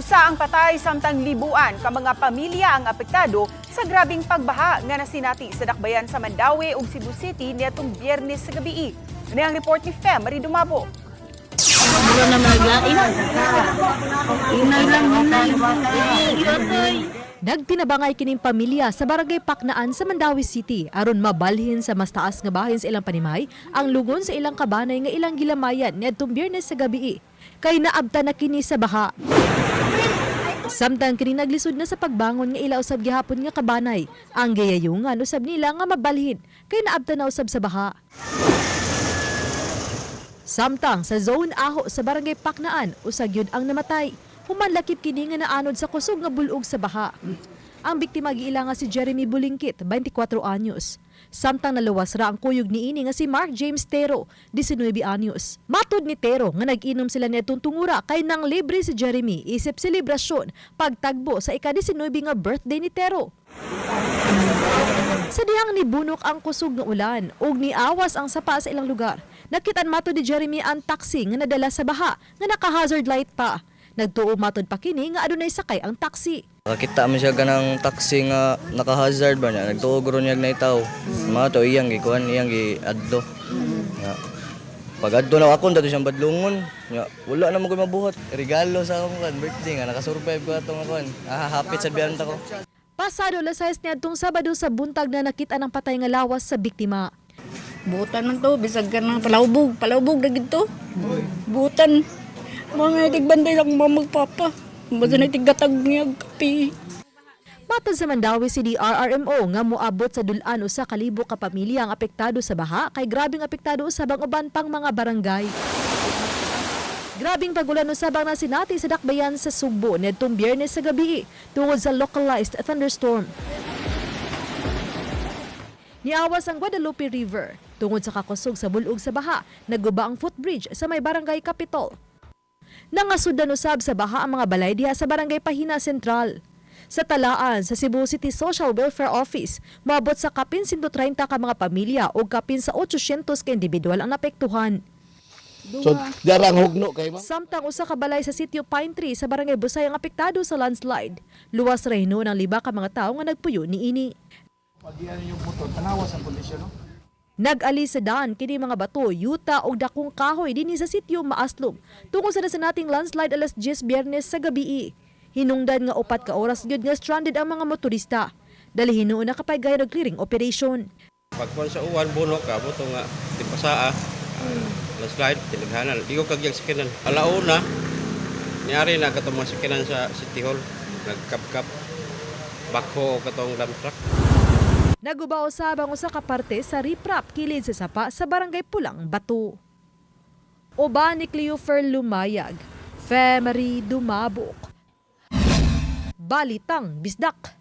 Usa ang patay samtang libuan ka mga pamilya ang apektado sa grabing pagbaha nga nasinati sa dakbayan sa Mandawi ug Cebu City niadtong Biyernes sa gabi. Ini ang report ni Fem Marie Dumabo. Mura na malaglain. Inay lang, inay. Iyotoy. Nagtinabangay kining pamilya sa barangay Paknaan sa Mandawi City aron mabalhin sa mas taas nga bahin sa ilang panimay ang lugon sa ilang kabanay nga ilang gilamayan niadtong Biyernes sa gabi kay naabta na kini sa baha. Samtang kini naglisod na sa pagbangon nga ila usab gihapon nga kabanay, ang gayayungan usab nila nga mabalhin kay naabta na usab sa baha. Samtang sa zone aho sa barangay Paknaan, usag yun ang namatay. Humanlakip kini nga naanod sa kusog nga bulog sa baha. Ang biktima giila nga si Jeremy Bulingkit, 24 anyos. Samtang naluwas ra ang kuyog niini nga si Mark James Tero, 19 anyos. Matud ni Tero nga nag-inom sila nitong tungura kay nang libre si Jeremy isip selebrasyon pagtagbo sa ika-19 nga birthday ni Tero. Sa dihang nibunok ang kusog nga ulan ug niawas ang sapa sa ilang lugar. Nakitan matod ni Jeremy ang taxi nga nadala sa baha nga naka-hazard light pa. Nagtuo matod pa kini nga adunay sakay ang taxi. Nakita mo siya ganang taxi nga naka-hazard ba niya. Nagtuog ron niya na itaw. Mga to iyang gikuhan, iyang gi-addo. Nga. Pag addo na ako, dato siyang badlungon. Nga, wala na mo ko mabuhat. Regalo sa akong kan, birthday nga. Nakasurvive ko atong akuan. Ah, hapit sa biyanta ko. Pasado alas 6 niadtong Sabado sa buntag na nakita ng patay nga lawas sa biktima. Butan man to, bisag ka ng palawbog. Palawbog na gito. Butan. Mga tigbanday lang mga magpapa. Basta na tigatag niya kapi. Matod sa Mandawi City RRMO nga moabot sa dulan usa ka libo ka pamilya ang apektado sa baha kay grabing apektado usab ang uban pang mga barangay. Grabing pagulan usab ang nasinati sa dakbayan sa Sugbo nitong Biyernes sa gabi tungod sa localized thunderstorm. Niawas ang Guadalupe River tungod sa kakusog sa bulog sa baha, naguba ang footbridge sa may barangay Capitol. Nangasudan usab sa baha ang mga balay diha sa barangay Pahina Central. Sa talaan sa Cebu City Social Welfare Office, moabot sa kapin 130 ka mga pamilya o kapin sa 800 ka individual ang napektuhan. So, jarang hugno kay ma'am. Samtang usa ka balay sa sitio Pine Tree sa barangay Busay ang apektado sa landslide. Luwas ra hinuon ang liba ka mga tawo nga nagpuyo niini. Pag iyan yung motor, tanawas ang kondisyon, no? Nag-ali sa daan kini mga bato, yuta ug dakong kahoy dinhi sa sitio Maaslom. Tungod sa nasanating landslide alas 10 Biyernes sa gabi. Hinungdan nga upat ka oras gyud nga stranded ang mga motorista. Dali hinuon na kapay gaya ng clearing operation. Pagkuhan sa uwan, buno ka, buto nga, tipasaa, uh, slide, tinaghanan. Di ko kagyang sikinan. Alauna, niyari na katong mga sikinan sa City Hall. Nagkap-kap, bako o katong dump truck. Nagubaw usab ang usa ka parte sa riprap kilid sa sapa sa barangay Pulang, Bato. Uba ni Cleofer Lumayag, Femery Dumabok. Balitang Bisdak.